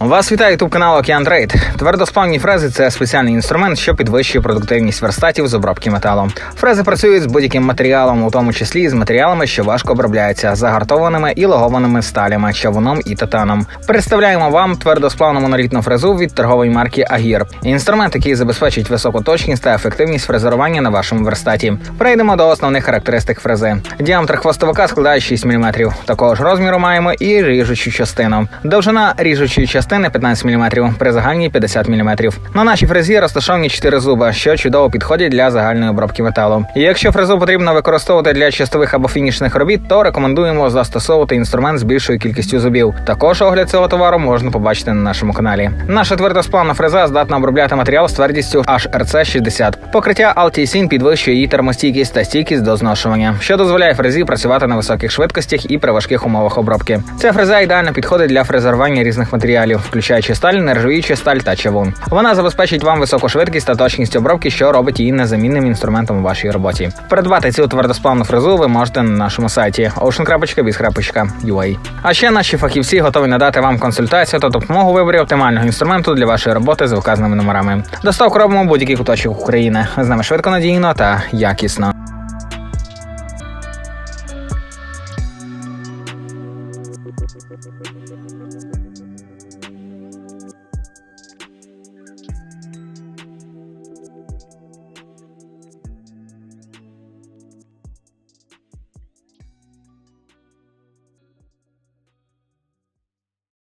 Вас вітає ютуб канал Океан Трейд. Твердосплавні фрези це спеціальний інструмент, що підвищує продуктивність верстатів з обробки металу. Фрези працюють з будь-яким матеріалом, у тому числі з матеріалами, що важко обробляються, загартованими і лагованими сталями, чавуном і титаном. Представляємо вам твердосплавну монолітну фрезу від торгової марки Агір. Інструмент, який забезпечить високу точність та ефективність фрезерування на вашому верстаті. Перейдемо до основних характеристик фрези. Діаметр хвостовика складає 6 мм. Такого ж розміру маємо і ріжучу частину. Довжина ріжучої частини 15 мм, при загальній 50 мм. На нашій фрезі розташовані 4 зуби, що чудово підходять для загальної обробки металу. І якщо фрезу потрібно використовувати для чистових або фінішних робіт, то рекомендуємо застосовувати інструмент з більшою кількістю зубів. Також огляд цього товару можна побачити на нашому каналі. Наша твердосплавна фреза здатна обробляти матеріал з твердістю HRC 60. Покриття Altisyn підвищує її термостійкість та стійкість до зношування, що дозволяє фрезі працювати на високих швидкостях і при важких умовах обробки. Ця фреза ідеально підходить для фрезерування різних матеріалів, матеріалів, включаючи сталь, нержавіючу сталь та чавун. Вона забезпечить вам високу швидкість та точність обробки, що робить її незамінним інструментом у вашій роботі. Придбати цю твердосплавну фрезу ви можете на нашому сайті ocean.biz.ua. А ще наші фахівці готові надати вам консультацію та допомогу виборі оптимального інструменту для вашої роботи з указаними номерами. Доставку робимо будь-який куточок України. З нами швидко надійно та якісно.